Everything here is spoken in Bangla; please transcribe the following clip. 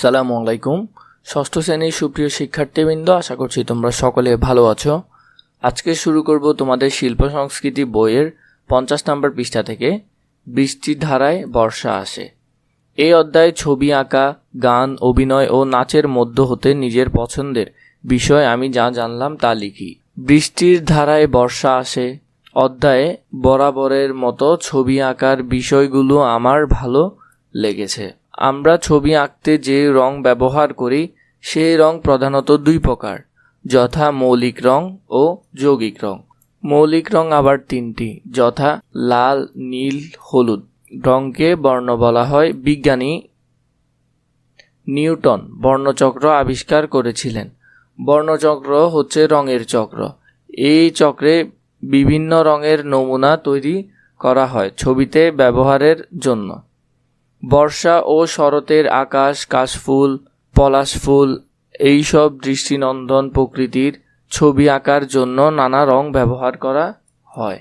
আসসালামু আলাইকুম। ষষ্ঠ শ্রেণির সুপ্রিয় শিক্ষার্থীবৃন্দ, আশা করছি তোমরা সকলে ভালো আছো। আজকে শুরু করব তোমাদের শিল্প সংস্কৃতি বইয়ের পঞ্চাশ নম্বর পৃষ্ঠা থেকে, বৃষ্টির ধারায় বর্ষা আসে। এই অধ্যায়ে ছবি আঁকা, গান, অভিনয় ও নাচের মধ্য হতে নিজের পছন্দের বিষয় আমি যা জানলাম তা লিখি। বৃষ্টির ধারায় বর্ষা আসে। অধ্যায়ে বরাবরের মতো ছবি আঁকার বিষয়গুলো আমার ভালো লেগেছে। আমরা ছবি আঁকতে যে রং ব্যবহার করি সেই রং প্রধানত দুই প্রকার, যথা মৌলিক রং ও যৌগিক রং। মৌলিক রং আবার তিনটি, যথা লাল, নীল, হলুদ। রঙকে বর্ণ বলা হয় বিজ্ঞানী নিউটন, বর্ণচক্র আবিষ্কার করেছিলেন। বর্ণচক্র হচ্ছে রঙের চক্র। এই চক্রে বিভিন্ন রঙের নমুনা তৈরি করা হয় ছবিতে ব্যবহারের জন্য। বর্ষা ও শরতের আকাশ, কাশফুল পলাশ ফুল এইসব দৃষ্টিনন্দন প্রকৃতির ছবি আঁকার জন্য নানা রং ব্যবহার করা হয়।